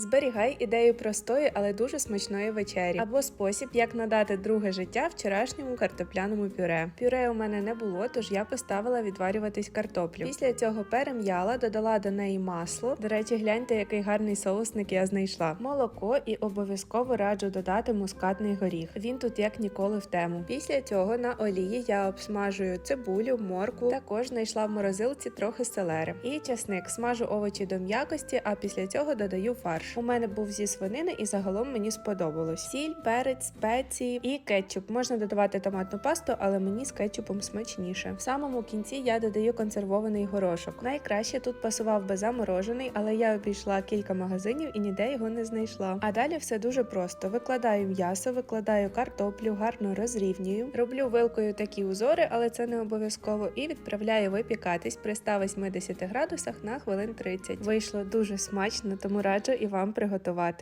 Зберігай ідею простої, але дуже смачної вечері, або спосіб, як надати друге життя вчорашньому картопляному пюре. Пюре у мене не було, тож я поставила відварюватись картоплю. Після цього перем'яла, додала до неї масло. До речі, гляньте, який гарний соусник я знайшла. Молоко і обов'язково раджу додати мускатний горіх. Він тут як ніколи в тему. Після цього на олії я обсмажую цибулю, моркву. Також знайшла в морозилці трохи селери. І часник смажу овочі до м'якості, а після цього додаю фарш. У мене був зі свинини і загалом мені сподобалось. Сіль, перець, спеції і кетчуп. Можна додавати томатну пасту, але мені з кетчупом смачніше. В самому кінці я додаю консервований горошок. Найкраще тут пасував би заморожений, але я обійшла кілька магазинів і ніде його не знайшла. А далі все дуже просто: викладаю м'ясо, викладаю картоплю, гарно розрівнюю, роблю вилкою такі узори, але це не обов'язково, і відправляю випікатись при 180 градусах на хвилин 30. Вийшло дуже смачно, тому раджу і вам приготувати.